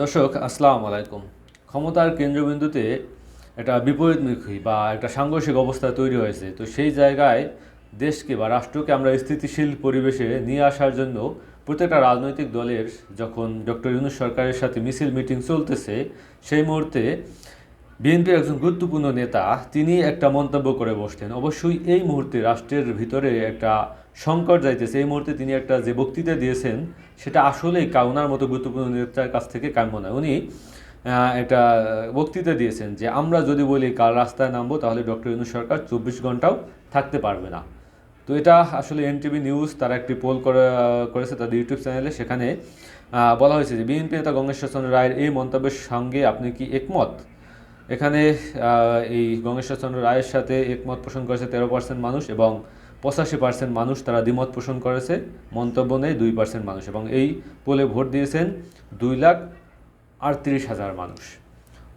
দর্শক, আসসালাম আলাইকুম। ক্ষমতার কেন্দ্রবিন্দুতে একটা বিপরীতমুখী বা একটা সাংঘর্ষিক অবস্থা তৈরি হয়েছে। তো সেই জায়গায় দেশকে বা রাষ্ট্রকে আমরা স্থিতিশীল পরিবেশে নিয়ে আসার জন্য প্রত্যেকটা রাজনৈতিক দলের, যখন ডক্টর ইউনুস সরকারের সাথে মিছিল, মিটিং চলতেছে, সেই মুহূর্তে বিএনপির একজন গুরুত্বপূর্ণ নেতা, তিনি একটা মন্তব্য করে বসতেন অবশ্যই এই মুহূর্তে রাষ্ট্রের ভিতরে একটা সংকট যাইতেছে। এই মুহূর্তে তিনি একটা যে বক্তৃতা দিয়েছেন, সেটা আসলেই কাউনার মতো গুরুত্বপূর্ণ নেতার কাছ থেকে কাম্য নয়। উনি একটা বক্তৃতা দিয়েছেন যে, আমরা যদি বলি কাল রাস্তায় নামবো, তাহলে ডক্টর ইউনুস সরকার চব্বিশ ঘন্টাও থাকতে পারবে না। তো এটা আসলে এনটিভি নিউজ, তারা একটি পোল করে, করেছে তাদের ইউটিউব চ্যানেলে। সেখানে বলা হয়েছে যে, বিএনপি নেতা গঙ্গেশ্বর চন্দ্র রায়ের এই মন্তব্যের সঙ্গে আপনি কি একমত? এখানে এই গঙ্গেশ্বর চন্দ্র রায়ের সাথে একমত পোষণ করেছে তেরো পার্সেন্ট মানুষ এবং পঁচাশি পার্সেন্ট মানুষ তারা দ্বিমত পোষণ করেছে, মন্তব্য নেই, দুই পার্সেন্ট মানুষ এবং এই পোলে ভোট দিয়েছেন দুই লাখ আটত্রিশ হাজার মানুষ।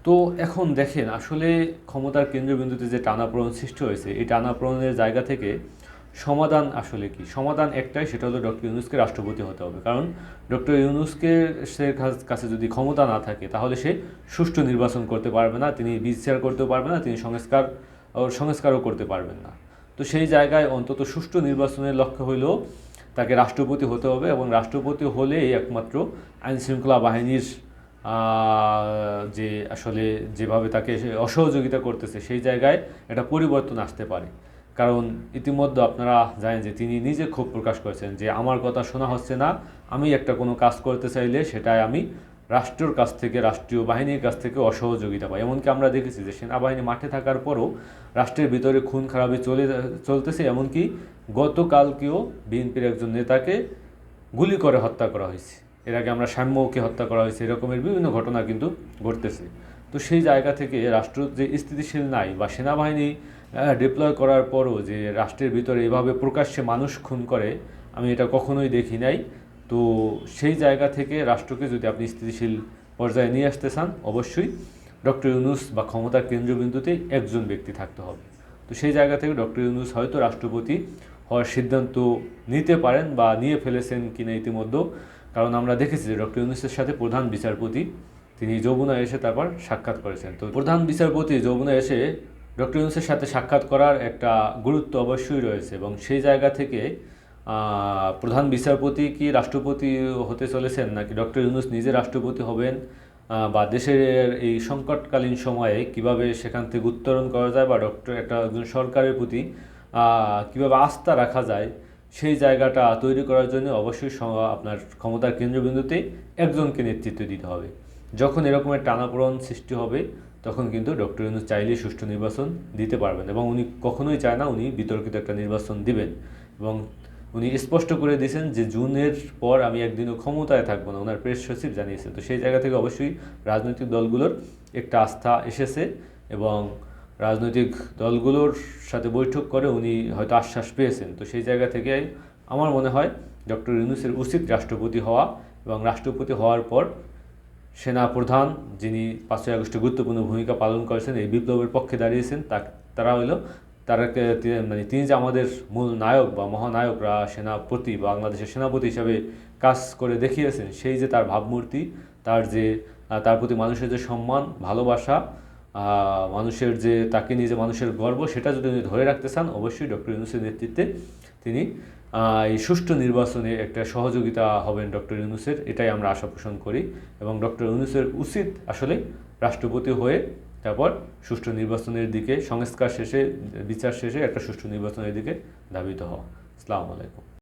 তো এখন দেখেন, আসলে ক্ষমতার কেন্দ্রবিন্দুতে যে টানাপোড়ন সৃষ্টি হয়েছে, এই টানাপোড়নের জায়গা থেকে সমাধান আসলে কি? সমাধান একটাই, সেটা হলো ডক্টর ইউনুসকে রাষ্ট্রপতি হতে হবে। কারণ ডক্টর ইউনুসকে সে কাছ- যদি ক্ষমতা না থাকে, তাহলে সে সুষ্ঠু নির্বাচন করতে পারবে না, তিনি বিচার করতেও পারবে না, তিনি সংস্কার সংস্কারও করতে পারবেন না। তো সেই জায়গায় অন্তত সুষ্ঠু নির্বাচনের লক্ষ্য হইলেও তাকে রাষ্ট্রপতি হতে হবে এবং রাষ্ট্রপতি হলেই একমাত্র আইন শৃঙ্খলা বাহিনীর যে আসলে যেভাবে তাকে অসহযোগিতা করতেছে, সেই জায়গায় একটা পরিবর্তন আসতে পারে। কারণ ইতিমধ্যে আপনারা জানেন যে তিনি নিজে ক্ষোভ প্রকাশ করেছেন যে আমার কথা শোনা হচ্ছে না, আমি একটা কোনো কাজ করতে চাইলে সেটাই আমি রাষ্ট্রের কাছ থেকে, রাষ্ট্রীয় বাহিনীর কাছ থেকে অসহযোগিতা পাই। এমনকি আমরা দেখেছি যে সেনাবাহিনী মাঠে থাকার পরও রাষ্ট্রের ভিতরে খুন খারাপি চলে চলতেছে। এমনকি গতকালকেও বিএনপির একজন নেতাকে গুলি করে হত্যা করা হয়েছে। এর আগে আমরা সাম্যকে হত্যা করা হয়েছে, এরকমের বিভিন্ন ঘটনা কিন্তু ঘটতেছে। তো সেই জায়গা থেকে রাষ্ট্র যে স্থিতিশীল নাই বা সেনাবাহিনী ডিপ্লয় করার পরও যে রাষ্ট্রের ভিতরে এভাবে প্রকাশ্যে মানুষ খুন করে, আমি এটা কখনোই দেখি নাই। তো সেই জায়গা থেকে রাষ্ট্রকে যদি আপনি স্থিতিশীল পর্যায়ে নিয়ে আসতে চান, অবশ্যই ডক্টর ইউনুস বা ক্ষমতার কেন্দ্রবিন্দুতে একজন ব্যক্তি থাকতে হবে। তো সেই জায়গা থেকে ডক্টর ইউনুস হয়তো রাষ্ট্রপতি হওয়ার সিদ্ধান্ত নিতে পারেন বা নিয়ে ফেলেছেন কিনা ইতিমধ্যে কারণ আমরা দেখেছি যে ডক্টর ইউনুসের সাথে প্রধান বিচারপতি, তিনি যমুনা এসে তারপর সাক্ষাৎ করেছেন। তো প্রধান বিচারপতি যমুনা এসে ডক্টর ইউনুসের সাথে সাক্ষাৎ করার একটা গুরুত্ব অবশ্যই রয়েছে এবং সেই জায়গা থেকে প্রধান বিচারপতি কি রাষ্ট্রপতি হতে চলেছেন নাকি ডক্টর ইউনুস নিজে রাষ্ট্রপতি হবেন বা দেশের এই সংকটকালীন সময়ে কীভাবে সেখান থেকে উত্তরণ করা যায় বা ডক্টর একটা একজন সরকারের প্রতি কীভাবে আস্থা রাখা যায়, সেই জায়গাটা তৈরি করার জন্য অবশ্যই আপনার ক্ষমতার কেন্দ্রবিন্দুতে একজনকে নেতৃত্ব দিতে হবে। যখন এরকমের টানাপোড়ন সৃষ্টি হবে তখন কিন্তু ডক্টর ইউনুস চাইলেই সুষ্ঠু নির্বাচন দিতে পারবেন এবং উনি কখনোই চায় না উনি বিতর্কিত একটা নির্বাচন দিবেন। এবং উনি স্পষ্ট করে দিয়েছেন যে জুনের পর আমি একদিনও ক্ষমতায় থাকব না ওনার প্রেস সচিব জানিয়েছেন তো সেই জায়গা থেকে অবশ্যই রাজনৈতিক দলগুলোর একটা আস্থা এসেছে এবং রাজনৈতিক দলগুলোর সাথে বৈঠক করে উনি হয়তো আশ্বাস পেয়েছেন। তো সেই জায়গা থেকে আমার মনে হয় ডক্টর ইউনুসের উচিত রাষ্ট্রপতি হওয়া এবং রাষ্ট্রপতি হওয়ার পর সেনা প্রধান যিনি পাঁচই আগস্টে গুরুত্বপূর্ণ ভূমিকা পালন করেছেন, এই বিপ্লবের পক্ষে দাঁড়িয়েছেন, তা তারা হলো তারা মানে তিনি যে আমাদের মূল নায়ক বা মহানায়করা, সেনাপতি, বাংলাদেশের সেনাপতি হিসাবে কাজ করে দেখিয়েছেন, সেই যে তার ভাবমূর্তি, তার যে তার প্রতি মানুষের যে সম্মান, ভালোবাসা মানুষের যে, তাকে নিয়ে যে মানুষের গর্ব, সেটা যদি উনি ধরে রাখতে চান, অবশ্যই ডক্টর ইউনুসের নেতৃত্বে তিনি এই সুষ্ঠু নির্বাচনে একটা সহযোগিতা হবেন ডক্টর ইউনুসের, এটাই আমরা আশা পোষণ করি। এবং ডক্টর ইউনুসের উচিত আসলে রাষ্ট্রপতি হয়ে তারপর সুষ্ঠু নির্বাচনের দিকে, সংস্কার শেষে, বিচার শেষে একটা সুষ্ঠু নির্বাচনের দিকে ধাবিত হওয়া। আসসালামু আলাইকুম।